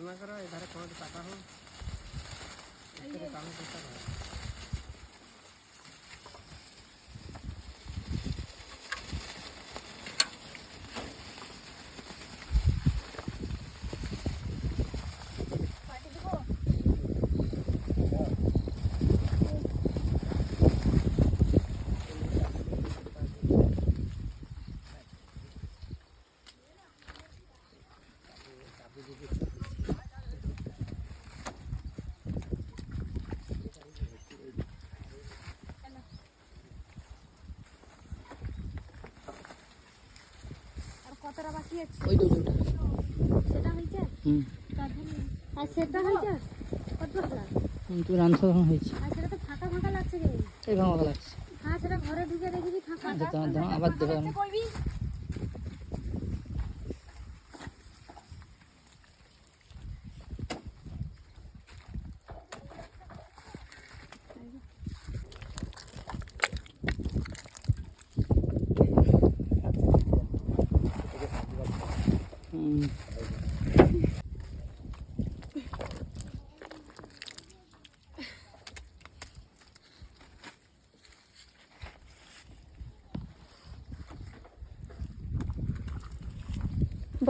মনে করো এধারে কোনো টাকা হোক এর কাম করতে হবে আর কতটা বাকি আছে? ওই ওটা সেটা হয়েছে? হুম। আর সেটা হয়েছে? কত হুম, তুমি রান্না তখন হয়েছে। আর সেটা তো ফাঁকা ফাঁকা লাগছে রে এই ফাঁকা লাগছে। হ্যাঁ সেটা ঘরে ঢুকে দেখি ফাঁকা। আচ্ছা, আবার দেবো আমি।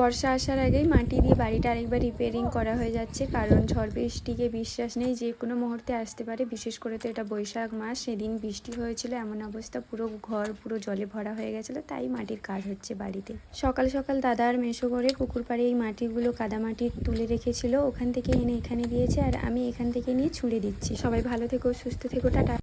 বর্ষা আসার আগেই মাটি দিয়ে বাড়িটা আরেকবার রিপেয়ারিং করা হয়ে যাচ্ছে। কারণ ঝড় বৃষ্টিকে বিশ্বাস নেই যে কোনো মুহূর্তে আসতে পারে। বিশেষ করে তো এটা বৈশাখ মাস, সেদিন বৃষ্টি হয়েছিল, এমন অবস্থা, পুরো ঘর, পুরো জলে ভরা হয়ে গেছিল, তাই মাটির কাজ হচ্ছে বাড়িতে। সকাল সকাল দাদা আর মেশো করে পুকুর পাড়ে এই মাটিগুলো কাদা মাটি তুলে রেখেছিল। ওখান থেকে এনে এখানে দিয়েছে আর আমি এখান থেকে নিয়ে ছুঁড়ে দিচ্ছি। সবাই ভালো থেকো, সুস্থ থেকো, টাটা।